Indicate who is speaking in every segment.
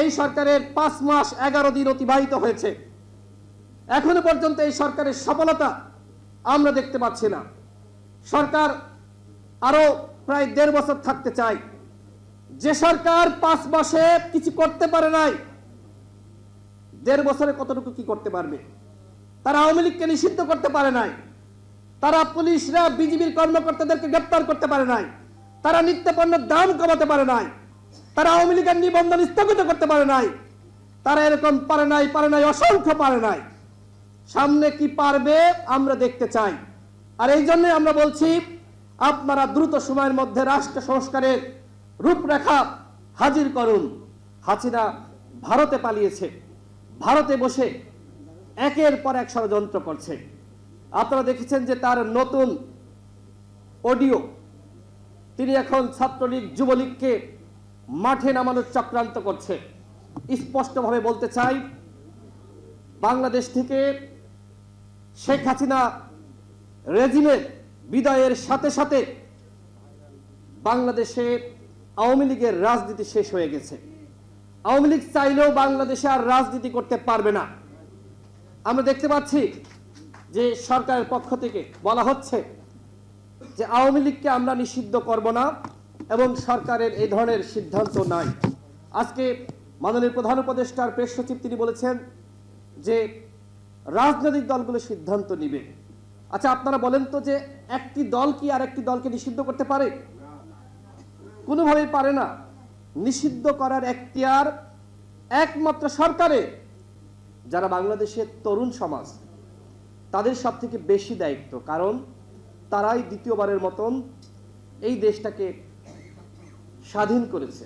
Speaker 1: এই সরকারের পাঁচ মাস এগারো দিন অতিবাহিত হয়েছে। এখনও পর্যন্ত এই সরকারের সফলতা আমরা দেখতে পাচ্ছি না। সরকার আরও প্রায় দেড় বছর থাকতে চায়। যে সরকার পাঁচ মাসে কিছু করতে পারে নাই, দেড় বছরে কতটুকু কি করতে পারবে? তারা আওয়ামী লীগকে নিষিদ্ধ করতে পারে নাই। তারা পুলিশরা, বিজিবির কর্মকর্তাদেরকে গ্রেপ্তার করতে পারে নাই। তারা নিত্য পণ্যের দাম কমাতে পারে নাই। তারা আওয়ামী লীগের নিবন্ধন স্থগিত করতে পারে নাই। তারা এরকম পারে নাই পারে নাই, অসংখ্য পারে নাই। সামনে কি পারবে, আমরা দেখতে চাই। আর এই জন্য আমরা বলছি, আপনারা দ্রুত সময়ের মধ্যে রাষ্ট্র সংস্কারের রূপরেখা হাজির করুন। হাসিনা ভারতে পালিয়েছে। ভারতে বসে একের পর এক ষড়যন্ত্র করছে। আপনারা দেখেছেন যে তার নতুন অডিও, তিনি এখন ছাত্রলীগ, যুবলীগকে মাঠে নামানোর চক্রান্ত করছে। স্পষ্টভাবে বলতে চাই, বাংলাদেশ থেকে শেখ হাসিনা রেজিমের বিদায়ের সাথে সাথে বাংলাদেশে আওয়ামী লীগের রাজনীতি শেষ হয়ে গেছে। আওয়ামী লীগ চাইলেও বাংলাদেশে আর রাজনীতি করতে পারবে না। আমরা দেখতে পাচ্ছি যে সরকারের পক্ষ থেকে বলা হচ্ছে যে আওয়ামী লীগকে আমরা নিষিদ্ধ করব না। এবং সরকারের এই ধরনের সিদ্ধান্ত নাই। আজকে মাননীয় প্রধান উপদেষ্টার প্রেস সচিব তিনি বলেছেন যে রাজনৈতিক দলগুলো সিদ্ধান্ত নিবে। আচ্ছা আপনারা বলেন তো যে একটি দল কি আর একটি দলকে নিষিদ্ধ করতে পারে? কোনোভাবেই পারে না। নিষিদ্ধ করার এখতিয়ার একমাত্র সরকারে, যারা বাংলাদেশের তরুণ সমাজ, তাদের সব থেকে বেশি দায়িত্ব। কারণ তারাই দ্বিতীয়বারের মতন এই দেশটাকে স্বাধীন করেছে।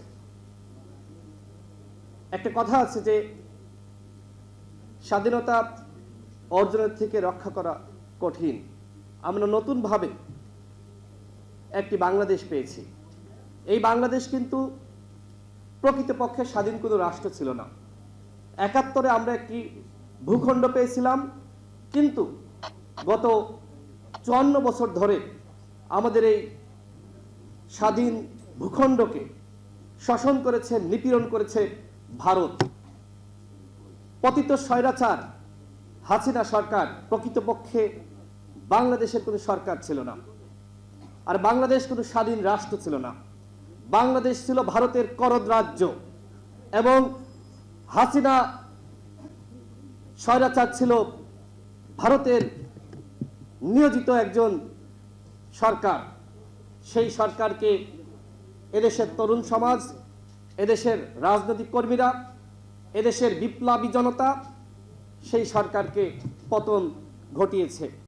Speaker 1: একটা কথা আছে যে, স্বাধীনতা অর্জনের থেকে রক্ষা করা কঠিন। আমরা নতুনভাবে একটি বাংলাদেশ পেয়েছি। এই বাংলাদেশ কিন্তু প্রকৃতপক্ষে স্বাধীন কোনো রাষ্ট্র ছিল না। একাত্তরে আমরা একটি ভূখণ্ড পেয়েছিলাম, কিন্তু গত চুয়ান্ন বছর ধরে আমাদের এই স্বাধীন ভূখণ্ডকে শাসন করেছে, নিপীড়ন করেছে ভারত। পতিত স্বৈরাচার হাসিনা সরকার প্রকৃতপক্ষে বাংলাদেশের কোনো সরকার ছিল না। আর বাংলাদেশ কোনো স্বাধীন রাষ্ট্র ছিল না। বাংলাদেশ ছিল ভারতের করদ রাজ্য এবং হাসিনা স্বৈরাচার ছিল ভারতের নিয়োজিত একজন সরকার। সেই সরকারকে এদেশের তরুণ সমাজ এদেশের রাজনৈতিক কর্মীরা এদেশের বিপ্লবী জনতা সেই সরকারকে পতন ঘটিয়েছে।